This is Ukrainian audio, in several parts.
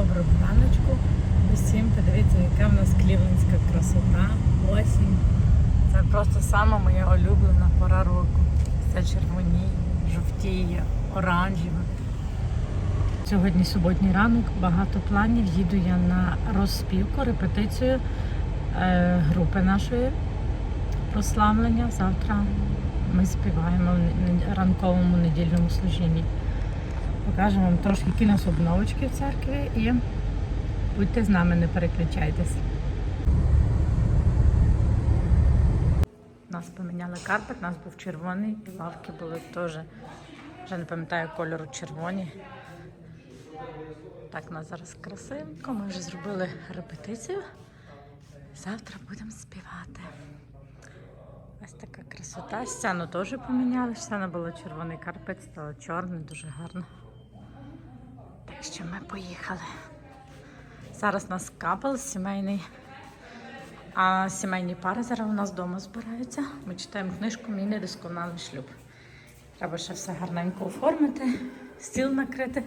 Доброго раночку. Усім подивіться, яка в нас клівленська красота, осінь. Це просто сама моя улюблена пора року. Все червоніє, жовтіє, оранжеве. Сьогодні суботній ранок, багато планів. Їду я на розспівку, репетицію е, групи нашої прославлення. Завтра ми співаємо в ранковому недільному служінні. Покажемо вам трошки які нас обновочки в церкві і будьте з нами, не переключайтесь. Нас поміняли карпет, у нас був червоний, і лавки були теж, вже не пам'ятаю кольору червоні. Так, у нас зараз красивенько. Ми вже зробили репетицію. Завтра будемо співати. Ось така красота. Сцену теж поміняли. Сцена була червоний карпет, стало чорний, дуже гарно. Що ми поїхали. Зараз у нас капел сімейний. А сімейні пари зараз у нас вдома збираються. Ми читаємо книжку Мій недосконалий шлюб. Треба ще все гарненько оформити, стіл накрити.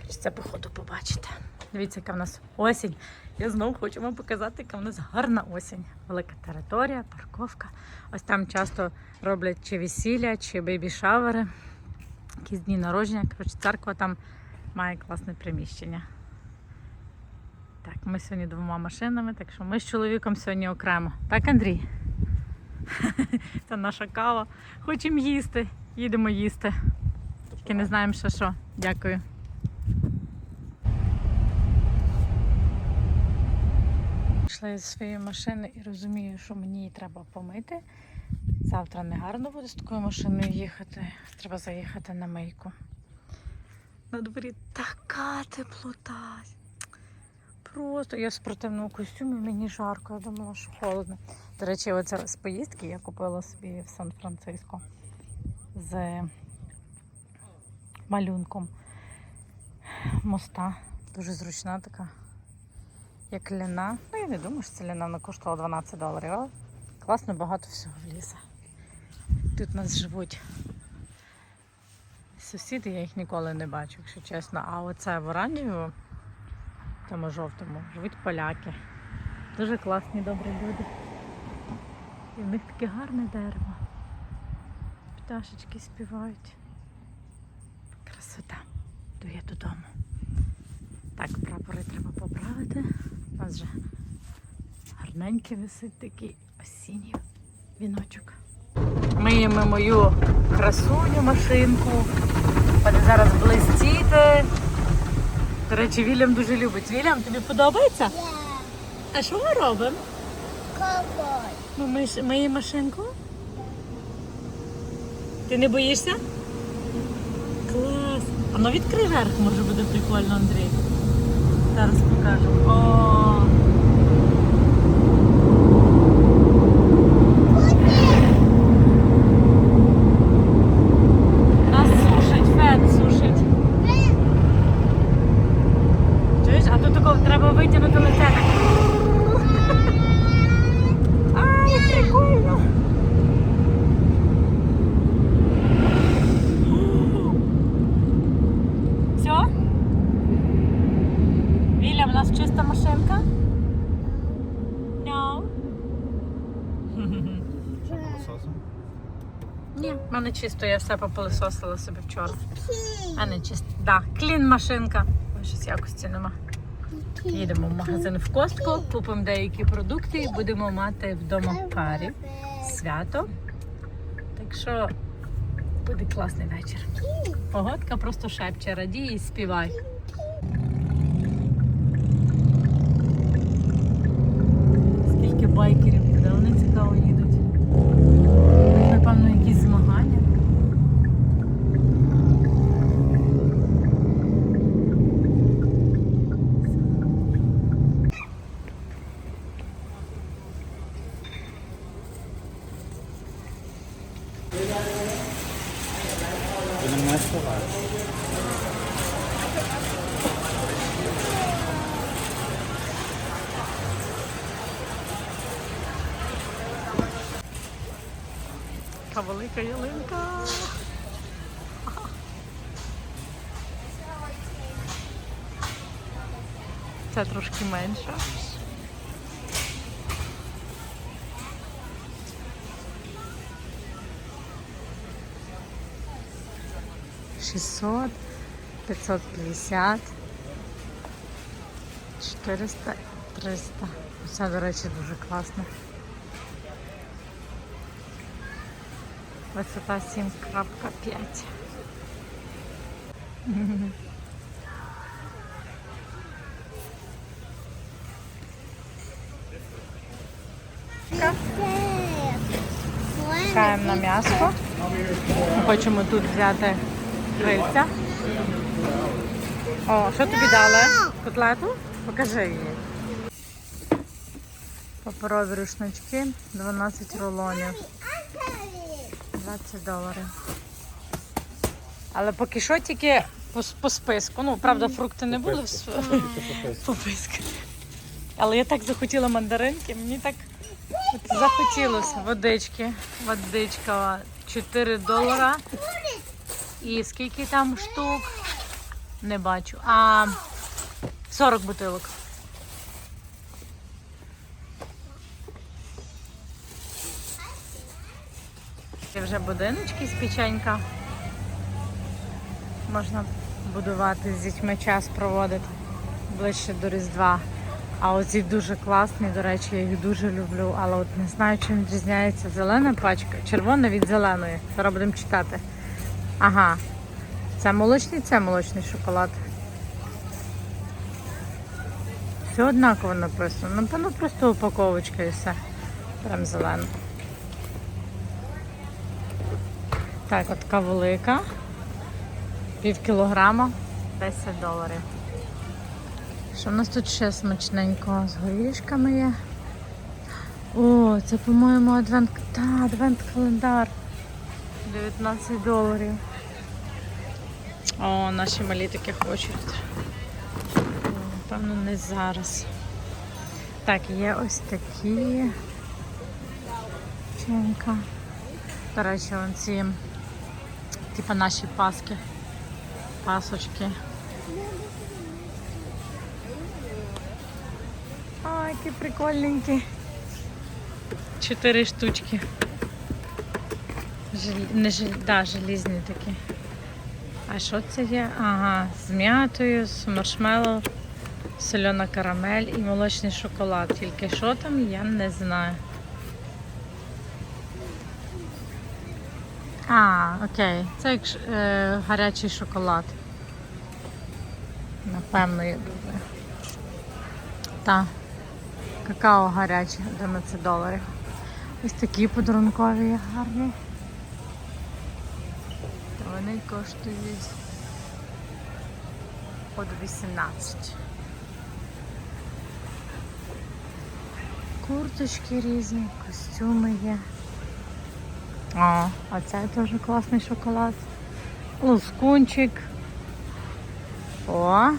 Хочеться походу побачити. Дивіться, яка в нас осінь. Я знову хочу вам показати, яка в нас гарна осінь. Велика територія, парковка. Ось там часто роблять чи весілля, чи бейбі-шавери, якісь дні народження. Коротше, церква там має класне приміщення. Так, ми сьогодні двома машинами, так що ми з чоловіком сьогодні окремо. Так, Андрій? Це наша кава. Хочемо їсти. Їдемо їсти. Тільки не знаємо, що що. Дякую. Пішла зі своєї машини і розумію, що мені її треба помити. Завтра не гарно буде з такою машиною їхати. Треба заїхати на мийку. На дворі така теплота. Просто я в спортивному костюмі, мені жарко, я думала, що холодно. До речі, оце з поїздки я купила собі в Сан-Франциско з малюнком моста. Дуже зручна така, як ляна. Ну, я не думаю, що це ляна, вона коштувала 12 доларів, але класно багато всього влізе. Тут у нас живуть сусіди, я їх ніколи не бачу, якщо чесно. А оце в оранжевому, тому жовтому, живуть поляки. Дуже класні, добрі люди. І в них таке гарне дерево. Пташечки співають. Красота. Йду я додому. Так, прапори треба поправити. У нас вже гарненький висить такий осінній віночок. Миємо мою красуню машинку. Буде зараз блистіти. До речі, Вільям дуже любить. Вільям, тобі подобається? А що ми робимо? Ковбой. Ми миш- миємо машинку? Ти не боїшся? Клас! А ну відкрий верх, може буде прикольно, Андрій. Зараз покажу. О! Нас сушить, фен сушить. Чуєш, а тут такого треба витягнути лице. так. А, як прикольно. Все? Віля, в нас чиста машинка? No. Ні, в мене чисто, я все попилисосила собі вчора. А не чисто. Да, клін машинка. Щось якості нема. Їдемо в магазин в Костко, купимо деякі продукти і будемо мати вдома парі. Свято. Так що буде класний вечір. Погодка просто шепче, радій і співай. Скільки байкерів туди, вони цікаво їдуть. У них, Напевно, якісь змагання. Слова. Така ялинка. Це трошки менше. Шістсот, п'ятсот п'ятдесят, чотириста, триста. Це, до речі, дуже класно. Висота 7.5. Чекаємо на м'ясо. Ми хочемо тут взяти крильця. О, що тобі дали? Котлету? Покажи її. Паперові рушнички, 12 рулонів, 20 доларів. Але поки що тільки по, по списку. Ну, правда, фрукти не були по списку. Але я так захотіла мандаринки, мені так от захотілося водички. Водичка 4 долара. І скільки там штук? Не бачу. А 40 бутилок. Є вже будиночки з печенька. Можна будувати з дітьми час проводити ближче до Різдва. А оці дуже класні, до речі, я їх дуже люблю. Але от не знаю, чим відрізняється зелена пачка, червона від зеленої. Зараз будемо читати. Ага. Це молочний, це молочний шоколад. Все однаково написано. Напевно, просто упаковочка і все. Прям зелена. Так, от така велика. Пів кілограма, 10 доларів. Що в нас тут ще смачненького? З горішками є. О, це, по-моєму, адвент, та, адвент календар. 19 доларів. О, наші малі таки хочуть. Напевно, не зараз. Так, є ось такі. Ченька. До речі, вон ці, типа наші паски. Пасочки. Ой, які прикольненькі. Чотири штучки. Жел... Не жел... да, желізні такі. А що це є? Ага, з м'ятою, з маршмеллоу, солена карамель і молочний шоколад. Тільки що там, я не знаю. А, окей. Це як е, гарячий шоколад. Напевно, я думаю. Так. Какао гаряче, 11 доларів. Ось такі подарункові гарні. Вони коштують от 18. Курточки різні, костюми є. О, а це теж класний шоколад. Лускунчик. О,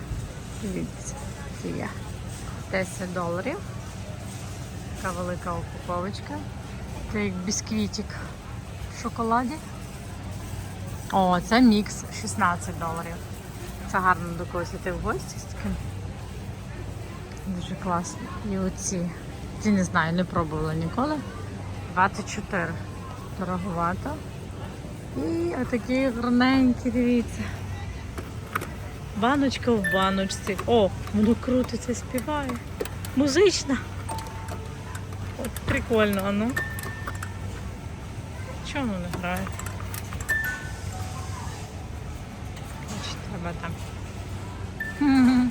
дивіться, це є 10 доларів. Така велика упаковочка. Це як бісквітик в шоколаді. О, це мікс 16 доларів. Це гарно до когось йти в гості з таким. Дуже класно. І оці. Ці не знаю, не пробувала ніколи. 24. Дороговато. І отакі гарненькі, дивіться. Баночка в баночці. О, воно крутиться, співає. Музична. От прикольно, а ну. Чому не грає? Треба.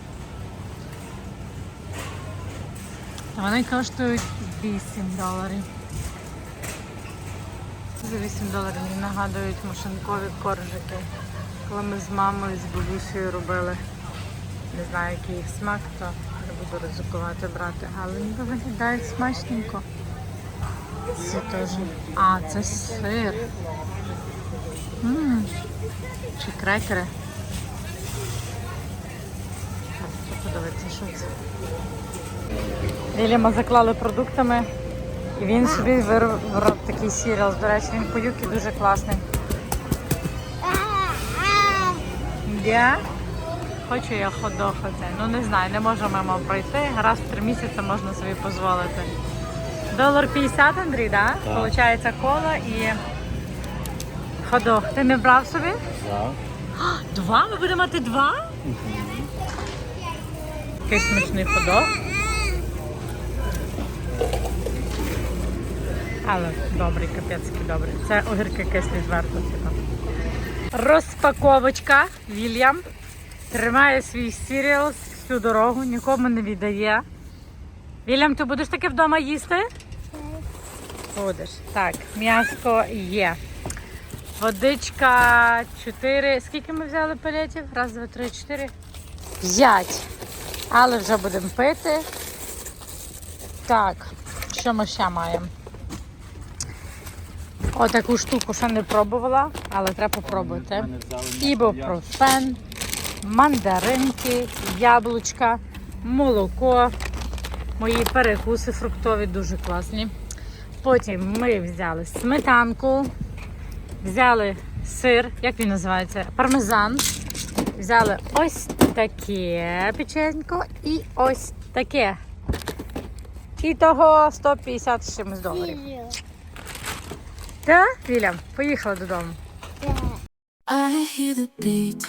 Вони коштують 8 доларів. За 8 доларів мені нагадують машинкові коржики. Коли ми з мамою, з бабусею робили. Не знаю, який їх смак, то не буду ризикувати брати, але ніби виглядають смачненько. Це теж. А, це сир. м Чи крекери. Що це. Вільяма заклали продуктами. І він собі вирвав такий сіріал. До речі, він по юкі дуже класний. Я? Хочу я ходох оце. Ну не знаю, не можу мимо пройти. Раз в три місяці можна собі дозволити. Долар 50, Андрій, да? Так. Получається коло і ходох. Ти не брав собі? Так. Два? Ми будемо мати два? Який смачний ходок. Але добрий, капецький добрий. Це огірки кислі зверху. типу. Розпаковочка. Вільям тримає свій сіріал всю дорогу, нікому не віддає. Вільям, ти будеш таке вдома їсти? Будеш. Так, м'яско є. Водичка 4. Скільки ми взяли палетів? Раз, два, три, чотири. П'ять. Але вже будемо пити. Так, що ми ще маємо? Отаку штуку ще не пробувала, але треба попробувати. Ібупрофен, мандаринки, яблучка, молоко. Мої перекуси фруктові дуже класні. Потім ми взяли сметанку, взяли сир, як він називається? Пармезан. Взяли ось таке печенько і ось таке. І того 150 з чимось доларів. Так, Вілям, поїхала додому. I hear the beat.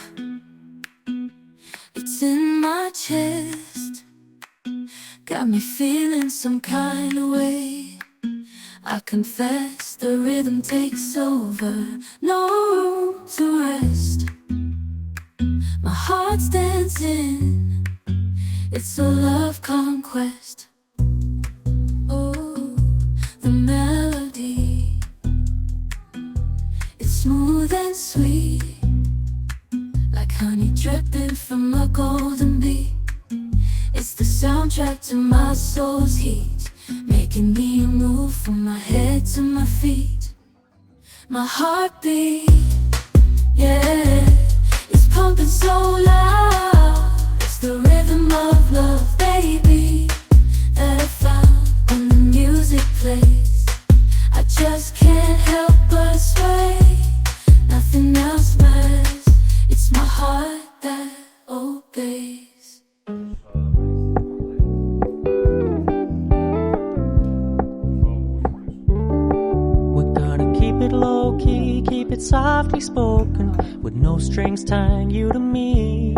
It's in my chest. Got me feeling some kind of way. I confess the rhythm takes over. No room to rest. My heart's dancing. It's a love conquest. It softly spoken, with no strings tying you to me.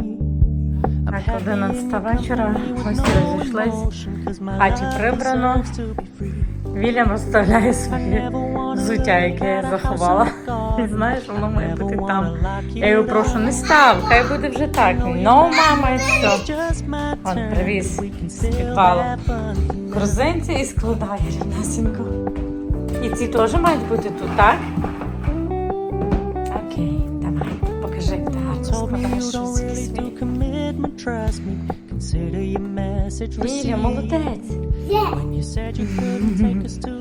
Так, 11 вечора, no розійшлись. my Хаті прибрано. Вільям оставляє своє взуття, яке я заховала. І знаєш, воно має бути там. Я його прошу, не став, хай буде вже так. Ну, мама, і все. Он привіз з корзинці і складає рівнесенько. І ці теж мають бути тут, так? Окей, давай, покажи, як ти гарно Told me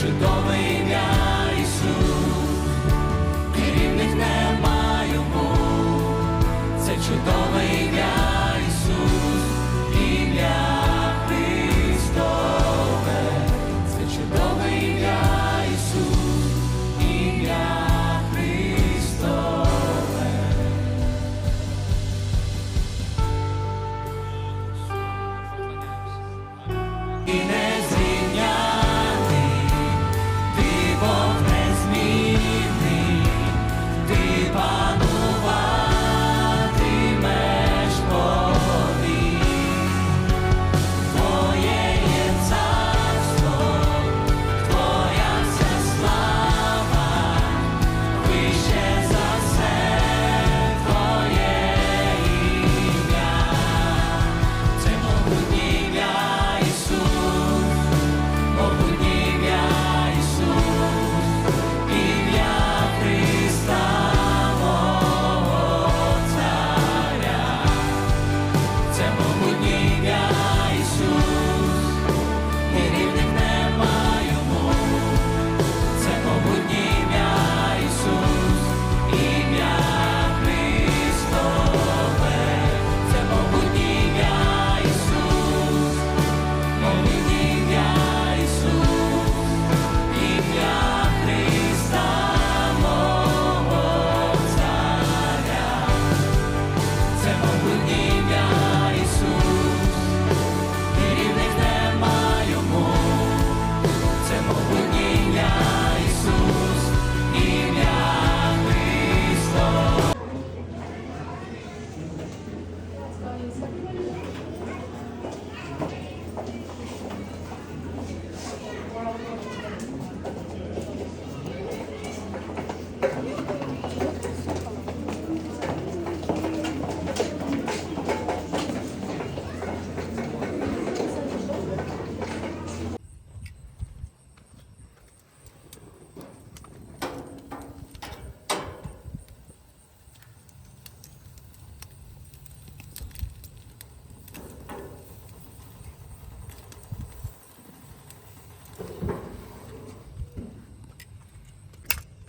чудове ім'я Ісус, і рівних нема йому, це чудове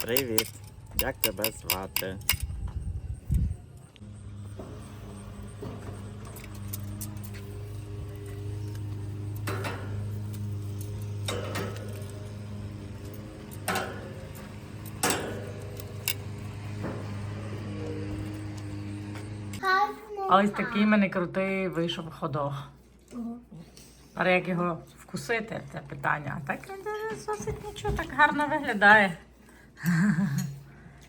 Привіт, як тебе звати? Гарно. А ось такий мене крутий вийшов ходок. Але як його вкусити, це питання. Так він досить нічого, так гарно виглядає.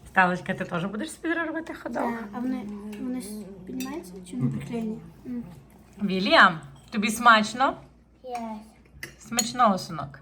Сталочка, ти теж будеш собі робити ходок? Так, А вони, вони ж піднімаються чи не приклеєні? Вільям, тобі смачно? Yes. Смачного, синок.